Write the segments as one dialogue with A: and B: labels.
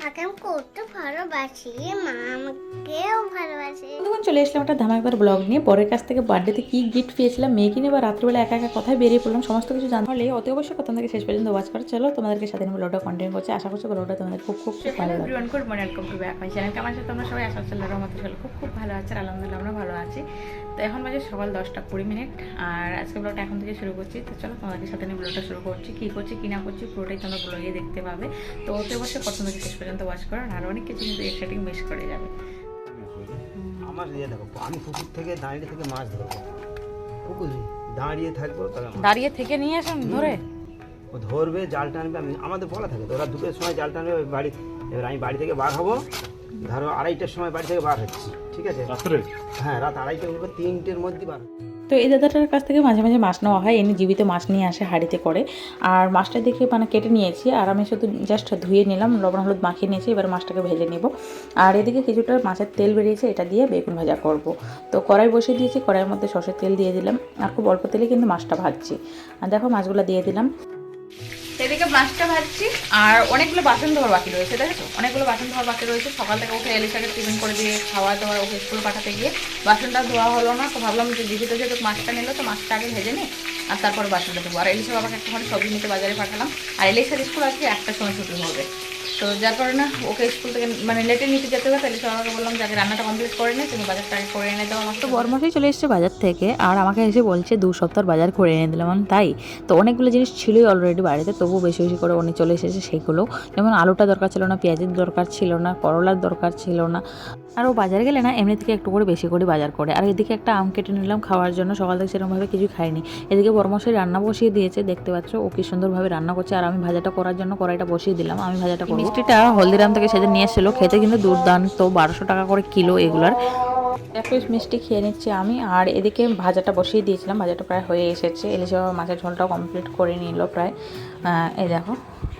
A: মাকে আমি করতে ভালোবাসি মা আমাকেও ভালোবাসে।
B: তখন চলে এসলাম একটা ধামাকার ব্লগ নিয়ে। পরের কাছ থেকে বার্থডেতে কি গিফট পেয়েছিলাম মেয়েকে নিয়ে বা রাত্রিবেলা একা একা কথায় বেরিয়ে পড়লাম সমস্ত কিছু জানতে হলে অতি অবশ্যই প্রথম থেকে শেষ পর্যন্ত ওয়াচ করে। চলো তোমাদেরকে সাথে নিয়ে ব্লগটা কন্টিনিউ করছি। আশা করছি ব্লগটা তোমাদের খুব খুব ভালো লাগবে।
C: Everyone good morning welcome to back my channel কেমন আছো তোমরা সবাই? আশা করছি আল্লাহর রহমতে সবাই খুব খুব ভালো আছে আলহামদুলিল্লাহ আমরা ভালো আছি। তো এখন বাজে সকাল দশটা কুড়ি মিনিট আর আজকে ব্লগটা এখন থেকে শুরু করছি। তো চলো তোমাদের সাথে নিয়ে ব্লগটা শুরু করছি। কী করছি কী না করছি পুরোটাই তোমরা ব্লগে দেখতে পাবে। তো অতি অবশ্যই প্রথম থেকে শেষ পর্যন্ত ওয়াচ করো আর অনেক কিছু কিন্তু এক্সাইটিং মিস করে যাবে।
D: আমার ইয়ে দেখো আমি পুকুর থেকে দাঁড়িয়ে থেকে মাছ ধরবো। পুকুর দাঁড়িয়ে থাকব
C: দাঁড়িয়ে থেকে নিয়ে আসুন ধরে।
D: ও ধরবে জাল টানবে আমি আমাদের বলা থাকে ওরা দুটোর সময় জাল টানবে ওই বাড়ি এবার আমি বাড়ি থেকে বার হব। ধরো আড়াইটার সময় বাড়ি থেকে বার হচ্ছি ঠিক আছে? হ্যাঁ রাত আড়াইটা তিনটের মধ্যে বার হচ্ছি।
B: তো এই দাদাটার কাছ থেকে মাঝে মাঝে মাছ নেওয়া হয় এনে জীবিত মাছ নিয়ে আসে হাড়িতে করে। আর মাছটা দেখে মানে কেটে নিয়েছি, আর আমি শুধু জাস্ট ধুয়ে নিলাম, লবণ, হলুদ মাখিয়ে নিয়েছি, এবার মাছটাকে ভেজে নেব। আর এদিকে কিছুটা মাছের তেল বেরিয়েছে, এটা দিয়ে বেগুন ভাজা করব। তো কড়াই বসিয়ে দিয়েছি, কড়াইয়ের মধ্যে সর্ষের তেল দিয়ে দিলাম, আর খুব অল্প তেলে কিন্তু মাছটা ভাজছি। আর দেখো মাছগুলো দিয়ে দিলাম।
C: এদিকে মাছটা ভাজছি, আর অনেকগুলো বাসন ধোয়ার বাকি রয়েছে, দেখেছ? অনেকগুলো বাসন ধোয়ার বাকি রয়েছে। সকাল থেকে ওকে এলিসাকে টিফিন করে দিয়ে খাওয়া দাওয়া ওকে স্কুল পাঠাতে গিয়ে বাসনটা ধোয়া হলো না, তো ভাবলাম যে জীবিত যেহেতু মাছটা নিল, তো মাছটা আগে ভেজে নিই আর তারপরে বাসনটা দেবো আর এলিশা বাবাকে একটুখানি সবজি নিতে বাজারে পাঠালাম। আর এলিশার স্কুল আজকে একটা সময় ছুটি হবে। তো যার কারণে ওকে স্কুল থেকে মানে লেটে নিতে যেতে হবে, তাহলে বাবাকে বললাম যে আগে রান্নাটা কমপ্লিট করে নে, তুমি বাজারটা আগে করে এনে দাও আমাকে।
B: তো বরমাসই চলে এসেছে বাজার থেকে, আর আমাকে এসে বলছে দু সপ্তাহ বাজার করে এনে দিলাম। তাই? তো অনেকগুলো জিনিস ছিলই অলরেডি বাড়িতে তবু বেশি বেশি করে উনি চলে এসেছে সেগুলো। যেমন আলুটা দরকার ছিল না, পেঁয়াজের দরকার ছিল না, করলার দরকার ছিল না। আর ও বাজারে গেলে না, এমনি থেকে একটু করে বেশি করে বাজার করে। আর এদিকে একটা আম কেটে নিলাম খাওয়ার জন্য, সকাল থেকে সেরকমভাবে কিছু খাইনি। এদিকে বরমশাই রান্না বসিয়ে দিয়েছে, দেখতে পাচ্ছ, ও কি সুন্দরভাবে রান্না করছে। আর আমি ভাজাটা করার জন্য কড়াইটা বসিয়ে দিলাম, আমি ভাজাটা করব। মিষ্টিটা হলদিরাম থেকে সেদিন নিয়ে এসেছিল। খেতে কিন্তু দুর্দান্ত, বারোশো টাকা করে কিলো এগুলার। এক পিস মিষ্টি খেয়ে নিচ্ছি আমি। আর এদিকে ভাজাটা বসিয়ে দিয়েছিলাম, ভাজাটা প্রায় হয়ে এসেছে। ইলিশ বাবা মাছের ঝোলটাও কমপ্লিট করে নিল প্রায়। এই দেখো,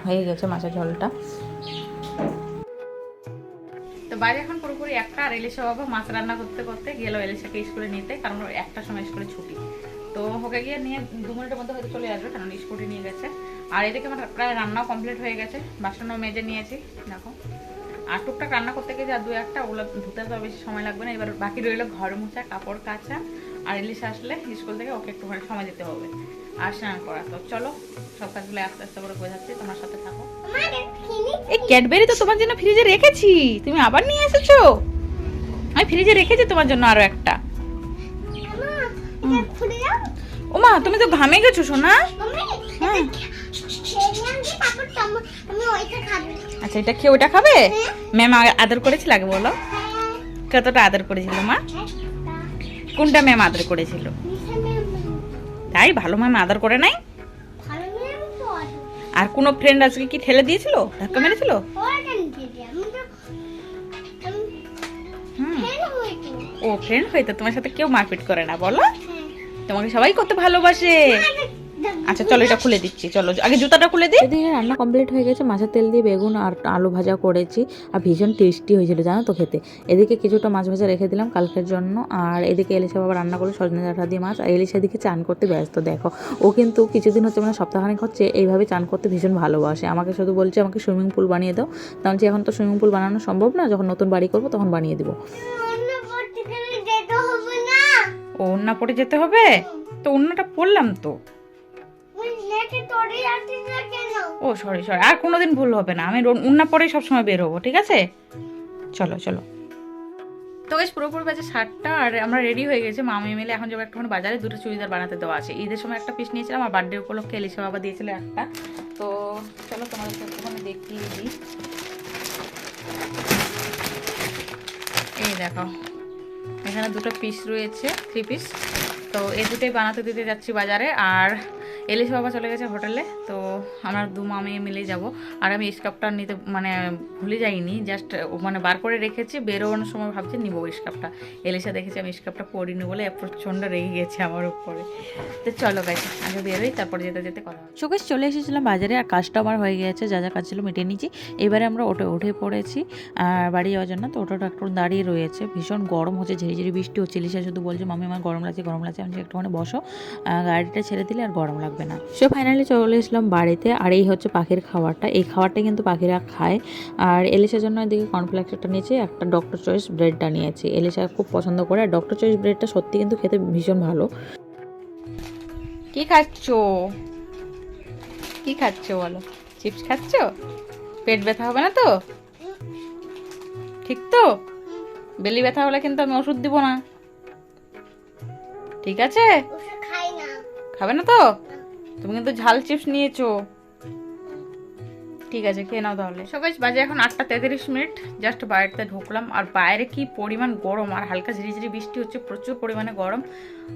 B: হয়ে গেছে মাছের ঝোলটা।
C: তো বাইরে এখন পুরোপুরি একটা আর এলিশা বাবা মাছ রান্না করতে করতে গেল এলিশাকে স্কুলে নিতে, কারণ একটা সময় স্কুলে ছুটি। তো ওকে গিয়ে নিয়ে দু মিনিটের মধ্যে হয়তো চলে আসবে কারণ স্কুটি নিয়ে গেছে। আর এদিকে আমার প্রায় রান্নাও কমপ্লিট হয়ে গেছে বাসনও মেজে নিয়েছি দেখো। আর টুকটাক রান্না করতে গিয়ে আর দু একটা ওগুলো ধুতে তো বেশি সময় লাগবে না এবার বাকি রইল ঘর মোছা কাপড় কাচা আর ইলিশ আসলে স্কুল থেকে ওকে একটুখানি সময় দিতে হবে আর স্নান করা। তো চলো সব কাজগুলো আস্তে আস্তে করে বোঝাচ্ছি তোমার সাথে থাকো। এই ক্যাডবেরি তো তোমার জন্য ফ্রিজে রেখেছি তুমি আবার নিয়ে এসেছ? আমি ফ্রিজে রেখেছি তোমার জন্য আরও একটা। ওমা তুমি তো ঘামে গেছো সোনা। হ্যাঁ। আচ্ছা এটা খেয়ে ওটা খাবে? ম্যাম আদর করেছিল আগে বলো। কতটা আদর করেছিল মা? কোনটা ম্যাম আদর করেছিল? তাই ভালো ম্যাম আদর করে নাই?
A: তো
C: আর কোনো ফ্রেন্ড আজকে কি ঠেলে দিয়েছিল? ধাক্কা মেরেছিল?
A: তো
C: ও ফ্রেন্ড হয়তো তোমার সাথে কেউ মারপিট করে না বলো।
A: হ্যাঁ।
C: তোমাকে সবাই কত ভালোবাসে। আচ্ছা চলো এটা খুলে দিচ্ছি চলো। আগে জুতাটা খুলে দিই।
B: এদিকে রান্না কমপ্লিট হয়ে গেছে মাছের তেল দিয়ে বেগুন আর আলু ভাজা করেছি আর ভীষণ টেস্টি হয়েছিল জানো তো খেতে। এদিকে কিছুটা মাছ ভাজা রেখে দিলাম কালকের জন্য আর এদিকে এলিশা বাবা রান্না করে সজনে ডাঁটা দিয়ে মাছ আর এলিশা দিকে চান করতে ব্যস্ত দেখো। ও কিন্তু কিছুদিন হচ্ছে মানে সপ্তাহখানেক হচ্ছে এইভাবে চান করতে ভীষণ ভালোবাসে। আমাকে শুধু বলছে আমাকে সুইমিং পুল বানিয়ে দাও। তাহলে এখন তো সুইমিং পুল বানানো সম্ভব না যখন নতুন বাড়ি করব তখন বানিয়ে দেবো।
A: অন্য পড়তে যেতে হবে
C: ও উন্না পরে যেতে হবে? তো উন্নাটা পরলাম তো। ও সরি সরি আর কোনোদিন ভুল হবে না। আমি উন্না পরে সবসময় বের হব, ঠিক আছে? চলো চলো। তো বেশ পুরোপুরি বাজে সাতটা, আর আমরা রেডি হয়ে গেছি। মামি মিলে এখন যাব একটুখানি বাজারে। দুটো চুড়িদার বানাতে দেওয়া আছে। ঈদের সময় একটা পিস নিয়েছিলাম, আর বার্থডে উপলক্ষে এলিশা বাবা দিয়েছিল একটা। তো চলো, তোমাদেরকে একটুখানি দেখিয়ে দিই। এই দেখো, এখানে দুটো পিস রয়েছে থ্রি পিস তো এই দুটোই বানাতে দিতে যাচ্ছি বাজারে। আর এলিশ বাবা চলে গেছে হোটেলে, তো আমরা দু মামি মিলে যাব। আর আমি স্কাপটা নিতে মানে ভুলে যাইনি জাস্ট মানে বার করে রেখেছি, বেরোনোর সময় ভাবছি নিব স্কাপটা এলিশা দেখেছি আমি স্কাপটা পরিনি বলে প্রচণ্ড রেগে গেছে আমার উপরে। তো চলো গাইছে আগে বেরোই, তারপর যেতে যেতে হবে।
B: শোকেশ চলে এসেছিলাম বাজারে, আর কাজটা আমার হয়ে গেছে, যা যা কাজ ছিল মিটিয়ে নিয়েছি। এবারে আমরা ওটে উঠে পড়েছি, আর বাড়ি যাওয়ার জন্য তো ওটোটা একটু দাঁড়িয়ে রয়েছে। ভীষণ গরম হচ্ছে, ঝিরিঝিরি বৃষ্টি হচ্ছে। লিসা শুধু বলছে, মামি, আমার গরম লাগছে গরম লাগছে। আমি একটুখানি বসো। গাড়িটা ছেড়ে দিলে আর গরম লাগবে লাগবে না। সো ফাইনালি চলে এসলাম বাড়িতে আর এই হচ্ছে পাখির খাবারটা। এই খাবারটা কিন্তু পাখিরা খায়। আর এলিশার জন্য এদিকে কর্নফ্লেক্সটা নিয়েছি একটা ডক্টর চয়েস ব্রেডটা নিয়েছি। এলিশা খুব পছন্দ করে। আর ডক্টর চয়েস ব্রেডটা সত্যি কিন্তু খেতে ভীষণ ভালো।
C: কি খাচ্ছো? কি খাচ্ছো বলো? চিপস খাচ্ছো? পেট ব্যথা হবে না তো? ঠিক তো? বেলি ব্যথা হলে কিন্তু আমি ওষুধ দিব না। ঠিক আছে?
A: ওষুধ খাই না।
C: খাবে না তো? তুমি কিন্তু ঝাল চিপস নিয়েছো। ঠিক আছে, খেয়ে নাও তাহলে। সবাই, বাজে এখন আটটা তেত্রিশ মিনিট। জাস্ট বাইরেতে ঢুকলাম। আর বাইরে কি পরিমাণ গরম, আর হালকা ঝিরিঝিরি বৃষ্টি হচ্ছে, প্রচুর পরিমাণে গরম।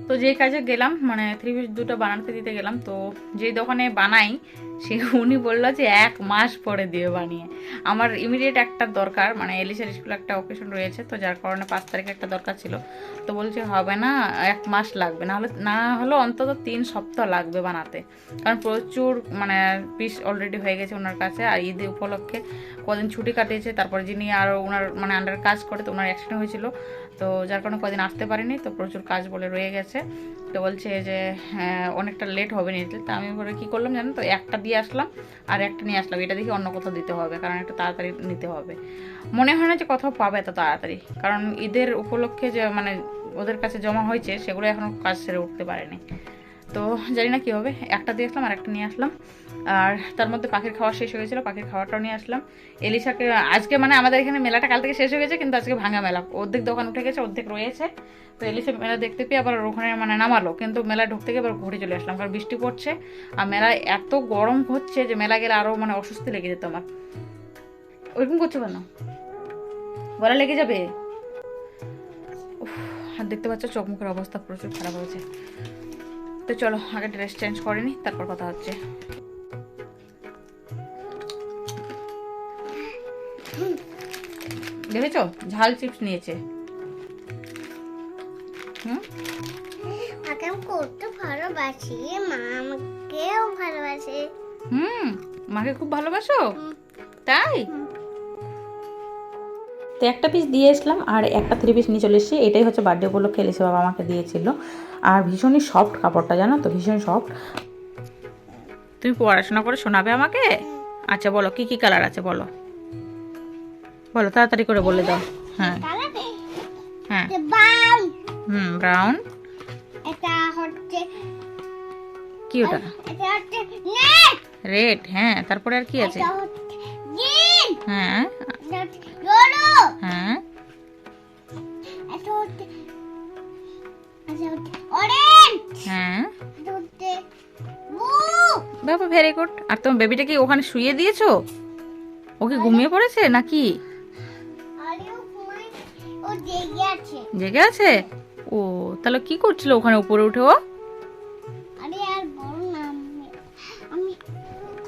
C: তো যে কাজে গেলাম মানে থ্রি পিস দুটো বানাতে দিতে গেলাম। তো যে দোকানে বানাই সে উনি বলল যে এক মাস পরে দিয়ে বানিয়ে। আমার ইমিডিয়েট একটা দরকার মানে এলিশার স্কুলে একটা অকেশন রয়েছে, তো যার কারণে পাঁচ তারিখে একটা দরকার ছিল। তো বলছে, হবে না, এক মাস লাগবে। না হলে না হলেও অন্তত তিন সপ্তাহ লাগবে বানাতে। কারণ প্রচুর মানে পিস অলরেডি হয়ে গেছে ওনার কাছে, আর ঈদ উপলক্ষে কদিন ছুটি কাটিয়েছে, তারপরে যিনি আরও ওনার মানে আন্ডার কাজ করে, তো ওনার অ্যাক্সিডেন্ট হয়েছিল। তো যার কারণে কদিন আসতে পারিনি, তো প্রচুর কাজ বলে রয়ে গেছে। তো বলছে যে হ্যাঁ অনেকটা লেট হবে নিতে। তো আমি বলে, কী করলাম জানো তো? একটা দিয়ে আসলাম আর একটা নিয়ে আসলাম। এটা দেখি অন্য কোথাও দিতে হবে, কারণ একটু তাড়াতাড়ি নিতে হবে। মনে হয় না যে কোথাও পাবে এত তাড়াতাড়ি, কারণ ঈদের উপলক্ষে যে মানে ওদের কাছে জমা হয়েছে, সেগুলো এখনও কাজ সেরে উঠতে পারেনি। তো জানি না কী হবে একটা দিয়ে আসলাম আর একটা নিয়ে আসলাম। আর তার মধ্যে পাখির খাওয়া শেষ হয়ে গেছিল, পাখির খাওয়াটাও নিয়ে আসলাম। এলিশাকে, আজকে মানে আমাদের এখানে মেলাটা কাল থেকে শেষ হয়ে গেছে, কিন্তু আজকে ভাঙা মেলা। অর্ধেক দোকান উঠে গেছে, অর্ধেক রয়েছে। তো এলিশা মেলা দেখতে পেয়ে আবার ওখানে মানে নামালো, কিন্তু মেলা ঢুকতে গিয়ে আবার ঘুরে চলে আসলাম, কারণ বৃষ্টি পড়ছে। আর মেলায় এত গরম হচ্ছে যে মেলা গেলে আরও মানে অস্বস্তি লেগে যেত আমার। ওইরকম করছ কেন? বলা লেগে যাবে? আর দেখতে পাচ্ছ চোখ মুখের অবস্থা প্রচুর খারাপ হয়েছে। তো চলো আগে ড্রেস চেঞ্জ করে নি তারপর কথা হচ্ছে। দেখেছ? ঝাল চিপস নিয়েছে।
A: করতে ভালোবাসি মা আমাকেও ভালোবাসে।
C: হুম মাকে খুব ভালোবাসো? তাই?
B: তো একটা পিস দিয়ে এসলাম আর একটা থ্রি পিস নিয়ে চলে এসেছি। এটাই হচ্ছে বার্থডে উপলক্ষে এলিশা বাবা আমাকে দিয়েছিল। আর ভীষণই সফট কাপড়টা জানো তো? ভীষণ সফট
C: তুমি পড়াশোনা করে শোনাবে আমাকে? আচ্ছা বলো কি কি কালার আছে বলো? বলো তাড়াতাড়ি করে বলে দাও। হ্যাঁ। হ্যাঁ। হুম ব্রাউন
A: এটা হচ্ছে
C: কি ওটা?
A: এটা হচ্ছে
C: রেড হ্যাঁ তারপরে আর কি আছে? হ্যাঁ। ভেরি গুড আর তোমার বেবিটা কি ওখানে শুয়ে দিয়েছ? ও কি ঘুমিয়ে পড়েছে নাকি?
A: জেগে আছে?
C: ও তাহলে কি করছিল ওখানে উপরে উঠে ও?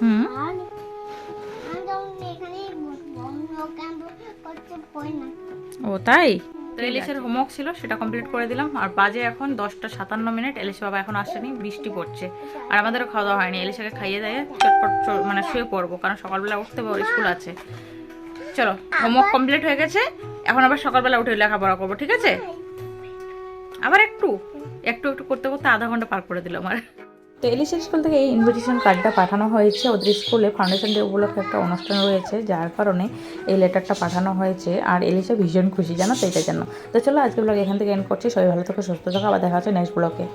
C: হুম? ও তাই? তো এলিসের হোমওয়ার্ক ছিল সেটা কমপ্লিট করে দিলাম। আর বাজে এখন দশটা সাতান্ন মিনিট। এলিসা বাবা এখন আসেনি বৃষ্টি পড়ছে। আর আমাদেরও খাওয়া দাওয়া হয়নি। এলিসাকে খাইয়ে দেয় চটপট মানে শুয়ে পড়ব কারণ সকালবেলা উঠতে ওর স্কুল আছে। চলো হোমওয়ার্ক কমপ্লিট হয়ে গেছে। এখন আবার সকালবেলা উঠে লেখাপড়া করব ঠিক আছে? আবার একটু? একটু একটু করতে করতে আধা ঘণ্টা পার করে দিলাম আমার।
B: তো এলিসের স্কুল থেকে এই ইনভিটেশন কার্ডটা পাঠানো হয়েছে। ওদের স্কুলে ফাউন্ডেশন ডে উপলক্ষে একটা অনুষ্ঠান রয়েছে, যার কারণে এই লেটারটা পাঠানো হয়েছে। আর এলিসা ভীষণ খুশি, জানো তো এটা জন্য। তো চলো আজকে ব্লগ এখান থেকে এন্ড করছি। সবাই ভালো থাকো, সুস্থ থাকো। আবার দেখা হচ্ছে নেক্সট ব্লগে